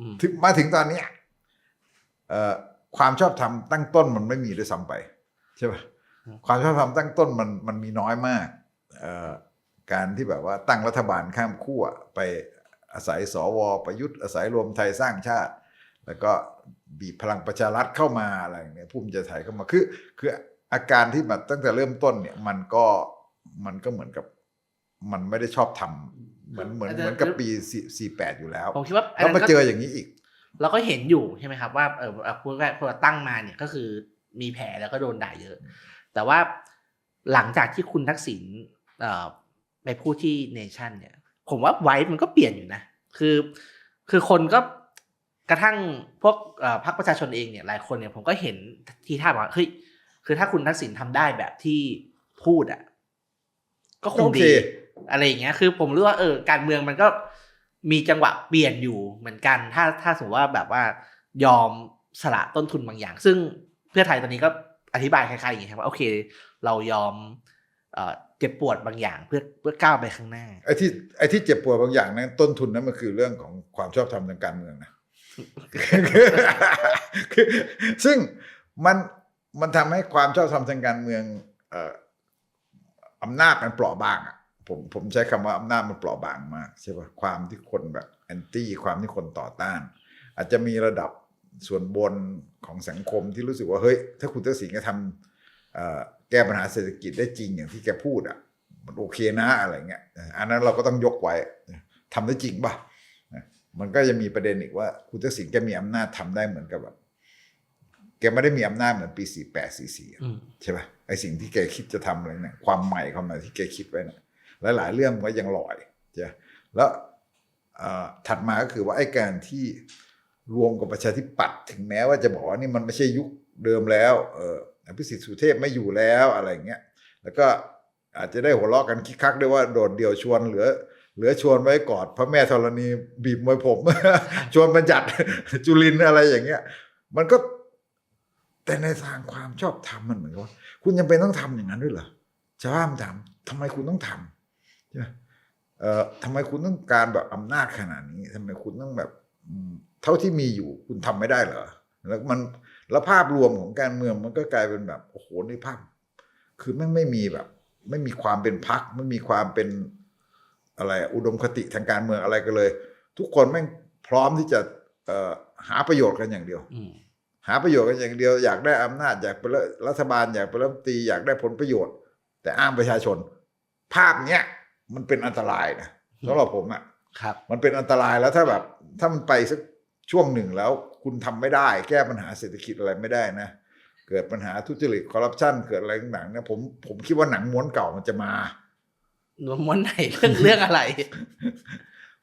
อืมถึงมาถึงตอนเนี้ยเอ่อความชอบธรรมตั้งต้นมันไม่มีด้วยซ้ำไปใช่ป่ะความชอบธรรมตั้งต้นมันมันมีน้อยมากเอ่อการที่แบบว่าตั้งรัฐบาลข้ามขั้วไปอาศัยสวประยุทธ์อาศัยรวมไทยสร้างชาติ แล้วก็บีบพลังประชารัฐเข้ามาอะไรอย่างเงี้ยภูมิใจไทยเข้ามาคือคืออาการที่แบบตั้งแต่เริ่มต้นเนี่ยมันก็มันก็เหมือนกับมันไม่ได้ชอบทำ เหมือนเหมือนเหมือนกับปีสี่แปดอยู่แล้วผมคิดว่าแล้วมาก็เจออย่างนี้อีก เราก็เห็นอยู่ใช่ไหมครับว่าเออพูดง่ายๆพอตั้งมาเนี่ยก็คือมีแผลแล้วก็โดนด่าเยอะ แต่ว่าหลังจากที่คุณทักษิณเอ่อไปพูดที่เนชั่นเนี่ย ผมว่าไว้มันก็เปลี่ยนอยู่นะ คือ คือคนก็กระทั่งพวกเอ่อพรรคประชาชนเองเนี่ยหลายคนเนี่ยผมก็เห็นทีท่าว่าเฮ้ยคือถ้าคุณทักษิณทำได้แบบที่พูดอะก็คงโอเคดี อะไรอย่างเงี้ย คือผมรู้ว่าเออการเมืองมันก็มีจังหวะเปลี่ยนอยู่เหมือนกัน ถ้าถ้าสมมติว่าแบบว่ายอมสละต้นทุนบางอย่าง ซึ่งเพื่อไทยตอนนี้ก็อธิบายคล้ายๆอย่างนี้ครับว่าโอเค เรายอมเจ็บปวดบางอย่างเพื่อเพื่อก้าวไปข้างหน้าไอ้ที่ไอ้ที่เจ็บปวดบางอย่างนั้นต้นทุนนั้นมันคือเรื่องของความชอบธรรมทางการเมืองนะซึ่งมันมันทำให้ความชอบธรรมทางการเมืองเอ่ออำนาจมันเปราะบางอะ ผมผมใช้คำว่าอำนาจมันเปราะบางมากใช่ป่ะความที่คนแบบแอนตี้ความที่คนต่อต้าน อาจจะมีระดับส่วนบนของสังคมที่รู้สึกว่าเฮ้ย ถ้าคุณทักษิณก็ทำเอ่อแก้ปัญหาเศรษฐกิจได้จริงอย่างที่แกพูดอะมันโอเคนะอะไรเงี้ยอันนั้นเราก็ต้องยกไว้ทำได้จริงป่ะมันก็จะมีประเด็นอีกว่า คุณทักษิณแกมีอำนาจทำได้เหมือนกับแบบแกไม่ได้มีอำนาจเหมือนปีสี่แปดสี่สี่อืมใช่ป่ะไอสิ่งที่แกคิดจะทำอะไรเนี่ยความใหม่ความใหม่ที่แกคิดไว้นะ หลายๆ เรื่องมันก็ยังลอยใช่แล้วถัดมาก็คือว่าไอ้การที่รวมกับประชาธิปัตย์ถึงแม้ว่าจะบอกว่านี่มันไม่ใช่ยุคเดิมแล้วเอออภิสิทธิ์สุเทพไม่อยู่แล้วอะไรอย่างเงี้ยแล้วก็อาจจะได้หัวเราะกันคิกคักด้วยว่าโดดเดี่ยวชวนเหลือเหลือชวนไว้กอดพระแม่ธรณีบีบมวยผม ชวนบัญญัติจุลินอะไรอย่างเงี้ย มันก็แต่ในทางความชอบธรรมมันเหมือนว่า คุณยังเป็นต้องทำอย่างนั้นด้วยเหรอชาวบ้านทำทำไมคุณต้องทำ ใช่ไหมเอ่อทำไมคุณต้องการแบบอำนาจขนาดนี้ทำไมคุณต้องแบบอืมเท่าที่มีอยู่คุณทำไม่ได้เหรอแล้วมันแล้วภาพรวมของการเมืองมันก็กลายเป็นแบบโอ้โหในภาพ คือไม่งไม่มีแบบ ไม่มีความเป็นพักไม่มีความเป็นอะไรอะอุดมคติทางการเมืองอะไรกันเลย ทุกคนแม่งพร้อมที่จะเอ่อหาประโยชน์กันอย่างเดียวอืมหาประโยชน์กันอย่างเดียวอยากได้อำนาจอยากเป็นรัฐบาลอยากเป็นรัฐมนตรีอยากได้ผลประโยชน์ แต่อ้างประชาชน ภาพเนี้ย มันเป็นอันตรายนะสำหรับผมอะครับมันเป็นอันตรายแล้วถ้าแบบ ถ้ามันไปสักช่วงหนึ่งแล้วคุณทำไม่ได้ แก้ปัญหาเศรษฐกิจอะไรไม่ได้นะ เกิดปัญหาทุจริตคอร์รัปชันเกิดอะไรต่างๆเนี่ยผมผมคิดว่าหนังม้วนเก่ามันจะมาหนวม้วนไหนเรื่องเรื่องอะไร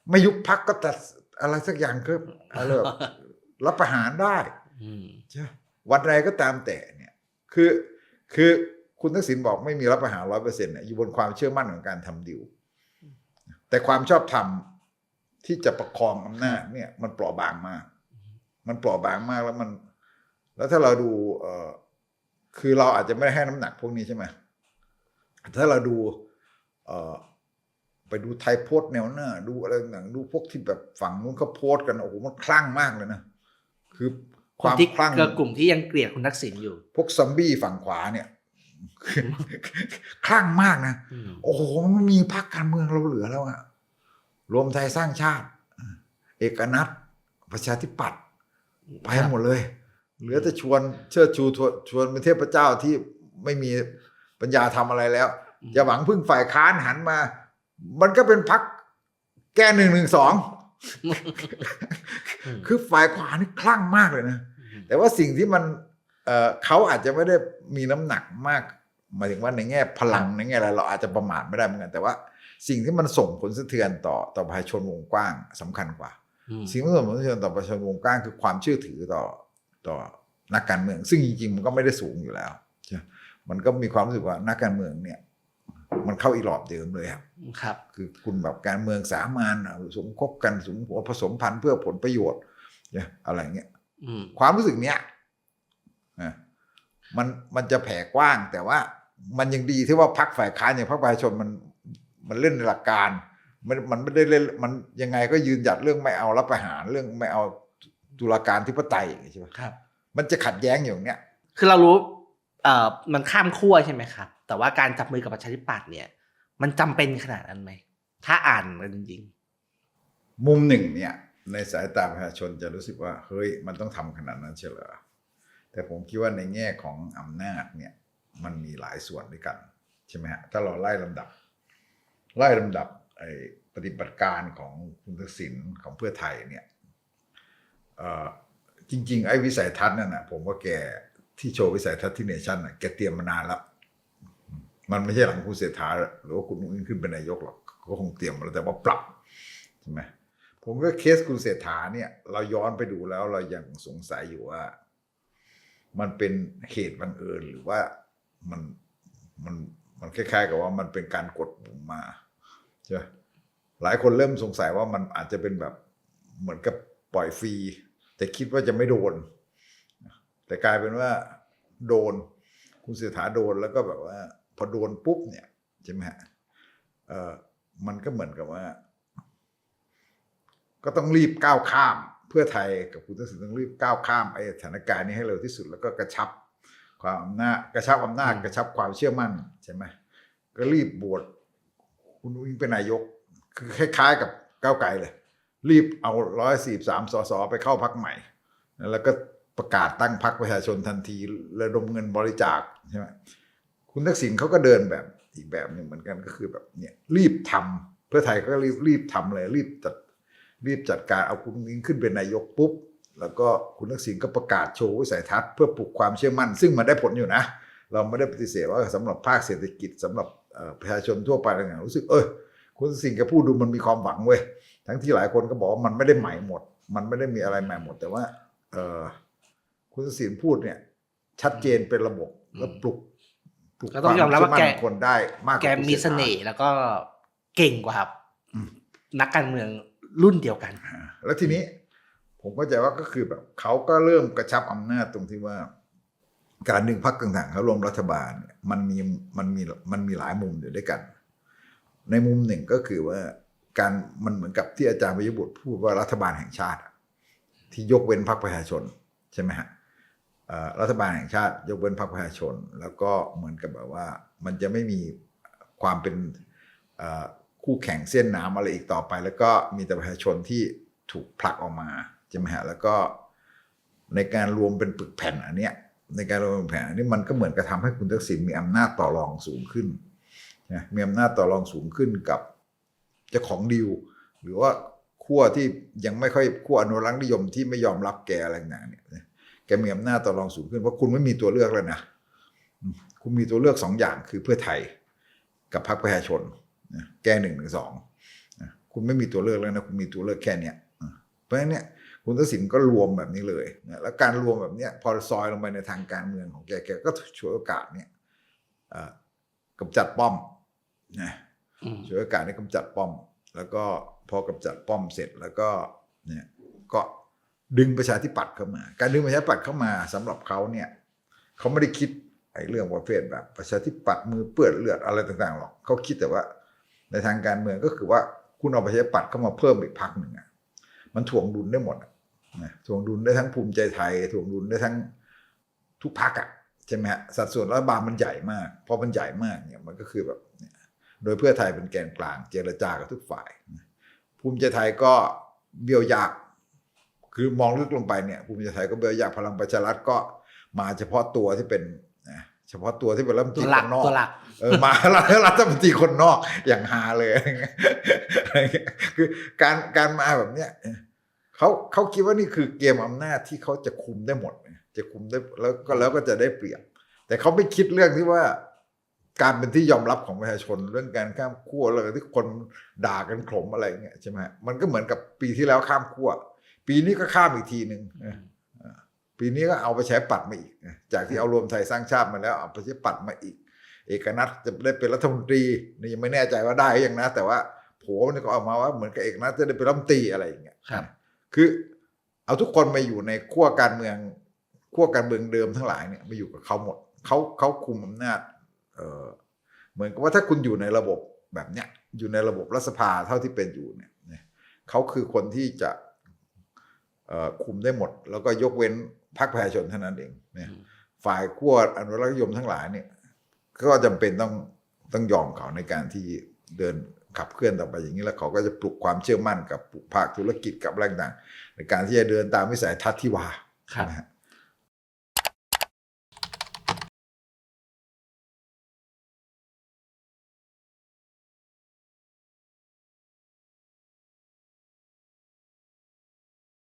ไม่ยุบพักก็ตัดอะไรสักอย่างก็อะไรแบบรับประหารได้อืมใช่วันใดก็ตามแต่เนี่ย คือคือคุณทักษิณบอกไม่มีรับประหารร้อยเปอร์เซ็นต์เนี่ยอยู่บนความเชื่อมั่นของการทำดิว แต่ความชอบธรรมที่จะประคองอำนาจเนี่ยมันเปราะบางมาก มันเปราะบางมากแล้วมัน แล้วถ้าเราดู เออคือเราอาจจะไม่ได้ให้น้ำหนักพวกนี้ใช่ไหมถ้าเราดู เออไปดูไทยโพสต์แนวหน้า ดูอะไรต่างๆดูพวกที่แบบฝั่งนู้นเขาโพสต์กันโอ้โหมันคลั่งมากเลยนะคือคคนวามที่คลั่งก็กลุ่มที่ยังเกลียดคุณทักษิณอยู่ พวกซอมบี้ฝั่งขวาเนี่ย คลั่งมากนะอืมโอ้โห มันไม่มีพรรคการเมืองเราเหลือแล้วอะรวมไทยสร้างชาติ เอกนัทประชาธิปัตย์ไปหมดเลย เหลือแต่ชวนเชิดชูชวนชวนเป็นเทพเจ้าที่ไม่มีปัญญาทำอะไรแล้ว อย่าหวังพึ่งฝ่ายค้านหันมา มันก็เป็นพักแก้หนึ่งหนึ่งสองอืมคือฝ่ายขวานี่คลั่งมากเลยนะ แต่ว่าสิ่งที่มัน เอ่อเขาอาจจะไม่ได้มีน้ำหนักมากหมายถึงว่าในแง่พลังในแง่อะไรเราอาจจะประมาทไม่ได้เหมือนกันแต่ว่า สิ่งที่มันส่งผลสะเทือนต่อต่อประชาชนวงกว้างสำคัญกว่าอืมสิ่งที่ส่งผลสะเทือนต่อประชาชนวงกว้างคือความเชื่อถือต่อต่อนักการเมือง ซึ่งจริงๆมันก็ไม่ได้สูงอยู่แล้วใช่ไหมมันก็มีความรู้สึกว่านักการเมืองเนี่ย มันเข้าอีหลอบเดิมเลยครับครับ คือคุณแบบการเมืองสามัญอะสมคบกันสมหัวผสมพันธุ์เพื่อผลประโยชน์เนี่ยอะไรเงี้ยอืมความรู้สึกเนี้ยอะ มันมันจะแผ่กว้างแต่ว่ามันยังดีที่ว่าพักฝ่ายค้านอย่างพรรคประชาชนมันมันเล่นในหลักการมันมันไม่ได้เล่นมันยังไงก็ยืนหยัดเรื่องไม่เอารับประหารเรื่องไม่เอาตุลาการธิปไตยอย่างงี้ใช่ไหมครับ มันจะขัดแย้งอย่างเนี้ยคือเรารู้เอ่อมันข้ามขั้วใช่ไหมครับ แต่ว่าการจับมือกับประชาธิปัตย์เนี่ย มันจำเป็นขนาดนั้นไหมถ้าอ่านกันจริงมุมหนึ่งเนี่ย ในสายตาประชาชนจะรู้สึกว่าเฮ้ยมันต้องทำขนาดนั้นเชียวเหรอ แต่ผมคิดว่าในแง่ของอำนาจเนี่ยมันมีหลายส่วนด้วยกันใช่ไหมฮะถ้าเราไล่ลำดับ ไล่ลำดับไอ้ปฏิบัติการของคุณทักษิณของเพื่อไทยเนี่ยจริง ๆ ไอ้วิสัยทัศน์นั่นนะผมว่าแกที่โชว์วิสัยทัศน์ที่เนชั่นน่ะแกเตรียมมานานแล้ว มันไม่ใช่หลังคุณเศรษฐาหรือว่าคุณอุ้งอิงขึ้นเป็นนายกหรอกก็คงเตรียมมาแล้วแต่ว่าปรับใช่ไหมผมก็เคสคุณเศรษฐาเนี่ย เราย้อนไปดูแล้วเรายังสงสัยอยู่ว่า มันเป็นเหตุบังเอิญหรือว่ามันมันมันคล้ายๆ กับว่ามันเป็นการกดปุ่มมาใช่ไหมหลายคนเริ่มสงสัยว่ามันอาจจะเป็นแบบเหมือนกับปล่อยฟรี แต่คิดว่าจะไม่โดน แต่กลายเป็นว่าโดน คุณเสถาโดนแล้วก็แบบว่า พอโดนปุ๊บเนี่ยใช่ไหมฮะเออมันก็เหมือนกับว่า ก็ต้องรีบก้าวข้าม เพื่อไทยกับคุณทักษิณต้องรีบก้าวข้ามไอ้สถานการณ์นี้ให้เร็วที่สุด แล้วก็กระชับความอำนาจกระชับอำนาจอืมกระชับความเชื่อมั่นใช่ไหมก็รีบบวชคุณอุ้งอิงเป็นนายก คือคล้ายๆ กับก้าวไกลเลย รีบเอาร้อยสี่สามสสไปเข้าพักใหม่ แล้วก็ประกาศตั้งพักประชาชนทันทีระดมเงินบริจาคใช่ไหมคุณทักษิณเขาก็เดินแบบอีกแบบหนึ่งเหมือนกันก็คือแบบเนี่ยรีบทำเพื่อไทยก็รีบรีบทำเลยรีบจัด รีบจัดการเอาคุณอุ้งอิงขึ้นเป็นนายกปุ๊บ แล้วก็คุณทักษิณก็ประกาศโชว์วิสัยทัศน์เพื่อปลุกความเชื่อมั่น ซึ่งมันได้ผลอยู่นะ เราไม่ได้ปฏิเสธว่าสำหรับภาคเศรษฐกิจสำหรับเอ่อประชาชนทั่วไปอะไรอย่างเงี้ยรู้สึกเออคุณทักษิณแกพูดดูมันมีความหวังเว้ยทั้งที่หลายคนก็บอกว่ามันไม่ได้ใหม่หมด มันไม่ได้มีอะไรใหม่หมด แต่ว่า เออคุณทักษิณพูดเนี่ย ชัดเจนเป็นระบบแล้วปลุกปลุกก็ต้องยอมรับว่าควแกเชื่มั่นคนได้มากๆกแกว่าคุณมีศรษเสฐาน่ห์แล้วก็เก่งกว่าครับอืมนักการเมือง รุ่นเดียวกัน แล้วทีนี้ ผมก็จะว่าก็คือแบบเขาก็เริ่มกระชับอำนาจตรงที่ว่า การดึงพรรคต่างๆ เขารวมรัฐบาลเนี่ยมันมีมันมีมันมีหลายมุมอยู่ด้วยกัน ในมุมหนึ่งก็คือว่าการมันเหมือนกับที่อาจารย์วิยบุตรพูดว่ารัฐบาลแห่งชาติ ที่ยกเว้นพรรคประชาชนใช่ไหมฮะรัฐบาลแห่งชาติ ยกเว้นพรรคประชาชน แล้วก็เหมือนกับแบบว่า มันจะไม่มีความเป็น คู่แข่งเส้นน้ำอะไรอีกต่อไป แล้วก็มีแต่ประชาชนที่ถูกผลักออกมาใช่ไหมฮะแล้วก็ในการรวมเป็นปึกแผ่นอันเนี้ยในการรวมเป็นแผ่นอันนี้มันก็เหมือนกับทำให้คุณทักษิณมีอำนาจต่อรองสูงขึ้นนะมีอำนาจต่อรองสูงขึ้นกับเจ้าของดีลหรือว่าขั้วที่ยังไม่ค่อยขั้วอนุรักษ์นิยมที่ไม่ยอมรับแกอะไรต่างเนี่ยแกมีอำนาจต่อรองสูงขึ้นเพราะคุณไม่มีตัวเลือกแล้วนะคุณมีตัวเลือกสองอย่างคือเพื่อไทยกับพรรคประชาชน แก้หนึ่งหรือสองนะคุณไม่มีตัวเลือกแล้วนะคุณมีตัวเลือกแค่เนี้ยอะเพราะฉะนั้นเนี่ยคุณทักษิณก็รวมแบบนี้เลยนะแล้วการรวมแบบเนี้ยพอซอยลงไปในทางการเมืองของแกแกก็ฉวยโอกาสเนี่ยเอ่อกำจัดป้อมนะอืมฉวยโอกาสในกำจัดป้อม แล้วก็พอกำจัดป้อมเสร็จแล้วก็เนี่ยก็ดึงประชาธิปัตย์เข้ามา การดึงประชาธิปัตย์เข้ามาสำหรับเขาเนี่ยเขาไม่ได้คิดไอ้เรื่องประเภทแบบประชาธิปัตย์มือเปื้อนเลือดอะไรต่างๆหรอกเขาคิดแต่ว่า ในทางการเมืองก็คือว่าคุณเอาประชาธิปัตย์เข้ามาเพิ่มอีกพักหนึ่งอะมันถ่วงดุลได้หมดอะนะถ่วงดุลได้ทั้งภูมิใจไทยถ่วงดุลได้ทั้งทุกพักอะใช่ไหมฮะสัดส่วนรัฐบาลมันใหญ่มากพอมันใหญ่มากเนี่ยมันก็คือแบบเนี่ยโดยเพื่อไทยเป็นแกนกลางเจรจากับทุกฝ่ายนะภูมิใจไทยก็เบี้ยวยากคือมองลึกลงไปเนี่ยภูมิใจไทยก็เบี้ยวยากพลังประชารัฐก็มาเฉพาะตัวที่เป็นนะเฉพาะตัวที่เป็นรัฐมนตตัรีวหลัคกนนอกตัวหลัก เออมารัฐมนตรีคนนอกอย่างฮาเลยอะไรเงี้ยอะไรเงี้ยคือการการมาแบบเนี้ยเขาเขาคิดว่านี่คือเกมอำนาจที่เขาจะคุมได้หมดเนี่ยจะคุมได้แล้วก็แล้วก็จะได้เปรียบ แต่เขาไม่คิดเรื่องที่ว่า การเป็นที่ยอมรับของประชาชนเรื่องการข้ามขั้วเรื่องที่คนด่ากันขลมอะไรเงี้ยใช่ไหมฮะมันก็เหมือนกับปีที่แล้วข้ามขั้วปีนี้ก็ข้ามอีกทีหนึ่งเออเออปีนี้ก็เอาไปใช้ปัดมาอีกนะจากที่เอารวมไทยสร้างชาติมาแล้วเอาไปใช้ปัดมาอีก เอกนัทจะได้เป็นรัฐมนตรีนี่ยังไม่แน่ใจว่าได้หรือยังนะ แต่ว่าโผล่มันก็ออกมาว่าเหมือนกับเอกนัทจะได้เป็นรัฐมนตรีอะไรอย่างเงี้ยครับ คือเอาทุกคนมาอยู่ในขั้วการเมืองขั้วการเมืองเดิมทั้งหลายเนี่ยมาอยู่กับเขาหมดเขาเขาคุมอำนาจเออเหมือนกับว่าถ้าคุณอยู่ในระบบแบบเนี้ยอยู่ในระบบรัฐสภาเท่าที่เป็นอยู่เนี่ยเนี่ยเขาคือคนที่จะเอ่อคุมได้หมด แล้วก็ยกเว้นพรรคประชาชนเท่านั้นเองเนี่ยอืมฝ่ายขั้วอนุรักษ์นิยมทั้งหลายเนี่ย ก็จำเป็นต้องต้องยอมเขาในการที่เดินขับเคลื่อนต่อไปอย่างนี้แล้วเขาก็จะปลุกความเชื่อมั่นกับปลุกภาคธุรกิจกับอะไรต่างๆในการที่จะเดินตามวิสัยทัศน์ที่ว่าครับนะฮะ